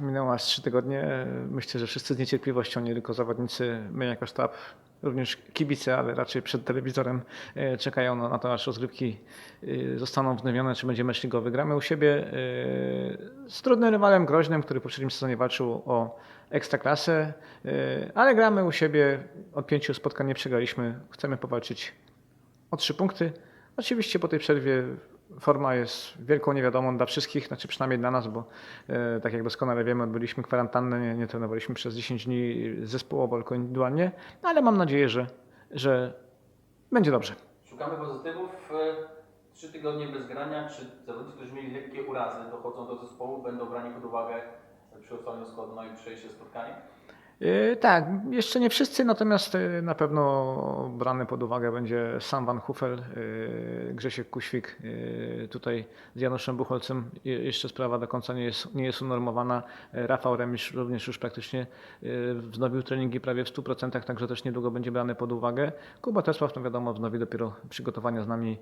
minęło aż trzy tygodnie. Myślę, że wszyscy z niecierpliwością, nie tylko zawodnicy, my jako sztab, również kibice, ale raczej przed telewizorem e, czekają na, to, aż rozgrywki e, zostaną wznowione, czy będzie mecz ligowy. Gramy u siebie e, z trudnym rywalem Groźnym, który w poprzednim sezonie walczył o ekstraklasę, ale gramy u siebie. Od pięciu spotkań nie przegraliśmy. Chcemy powalczyć o trzy punkty. Oczywiście po tej przerwie forma jest wielką niewiadomą dla wszystkich, znaczy przynajmniej dla nas, bo e, tak jak doskonale wiemy, odbyliśmy kwarantannę, nie, nie trenowaliśmy przez 10 dni zespołowo, tylko indywidualnie, no, ale mam nadzieję, że, że będzie dobrze. Szukamy pozytywów. e, Trzy tygodnie bez grania. Czy zawodnicy, którzy mieli lekkie urazy, dochodzą do zespołu, będą brani pod uwagę przy ustaleniu składu no i przejście spotkania? E, Tak, jeszcze nie wszyscy, natomiast e, na pewno brany pod uwagę będzie sam Van Hufel, e, Grzesiek Kuświk, tutaj z Januszem Buchholcem. Je- Jeszcze sprawa do końca nie jest, nie jest unormowana. Rafał Remisz również już praktycznie wznowił treningi prawie w 100%, także też niedługo będzie brany pod uwagę. Kuba Tesław, no wiadomo, wznowi dopiero przygotowania z nami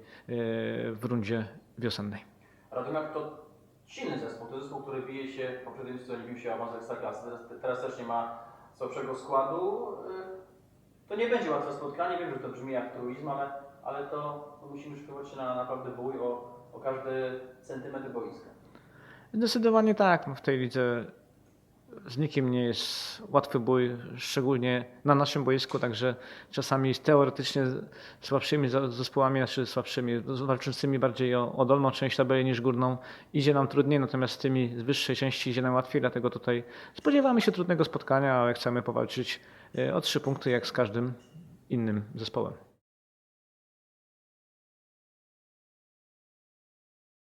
w rundzie wiosennej. Radomiak to silny zespół. To zespół, który bije się, w poprzednim sezonie bił się awans Ekstraklasy. Teraz, teraz też nie ma słabszego składu. E, To nie będzie łatwe spotkanie. Wiem, że to brzmi jak truizm, ale, ale to, to musimy szykować się na naprawdę bój o, o każdy centymetr boiska. Zdecydowanie tak. No w tej lidze z nikim nie jest łatwy bój, szczególnie na naszym boisku, także czasami teoretycznie słabszymi zespołami, znaczy słabszymi, walczącymi bardziej o, o dolną część tabeli niż górną idzie nam trudniej, natomiast z tymi z wyższej części idzie nam łatwiej, dlatego tutaj spodziewamy się trudnego spotkania, ale chcemy powalczyć e, o trzy punkty jak z każdym innym zespołem.